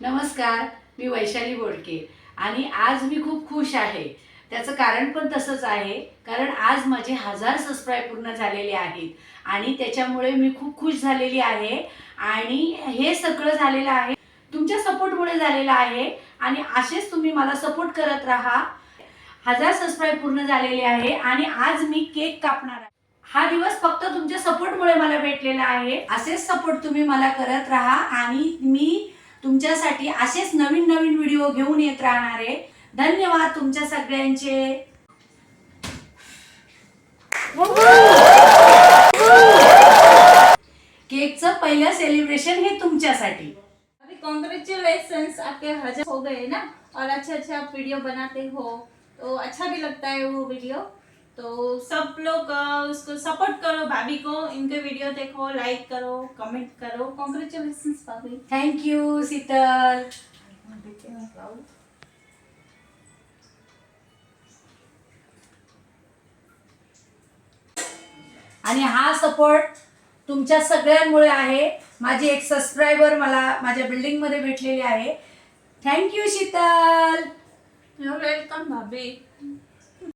नमस्कार मी वैशाली बोडके. आणि आज मी खूप खुश आहे. त्याचं कारण पण तसंच आहे. कारण आज माझे हजार सबस्क्राईब पूर्ण झालेले आहेत. आणि त्याच्यामुळे मी खूप खुश झालेली आहे. आणि हे सगळं झालेलं आहे. तुमच्या सपोर्टमुळे झालेलं आहे. आणि असेच तुम्ही मला सपोर्ट करत राहा. हजार सबस्क्राईब पूर्ण झालेले आहे. आणि आज मी केक कापणार आहे. हा दिवस फक्त तुमच्या सपोर्टमुळे मला भेटलेला आहे. असेच सपोर्ट तुम्ही मला करत राहा. आणि मी तुमच्यासाठी असेच नवीन नवीन व्हिडिओ घेऊन येत राहणार आहे. धन्यवाद तुमच्या सगळ्यांचे. केकचं पहिलं सेलिब्रेशन हे तुमच्यासाठी. अभी कॉन्ग्रेचुलेशन आपके हजार हो गए ना? और अच्छा अच्छा आप वीडियो बनाते हो. तो अच्छा भी लगता है वो वीडियो तो लोग उसको सपोर्ट करो भाभी को इनके वीडियो देखो लाइक करो कमेंट करो। कॉन्ग्रेचुलेशन भाभी। थँक्यू शीतल आणि हा सपोर्ट तुमच्या सगळ्यांमुळे आहे. माझी एक सबस्क्रायबर मला माझ्या बिल्डिंगमध्ये भेटलेली आहे. थँक्यू शीतल वेलकम भाभी।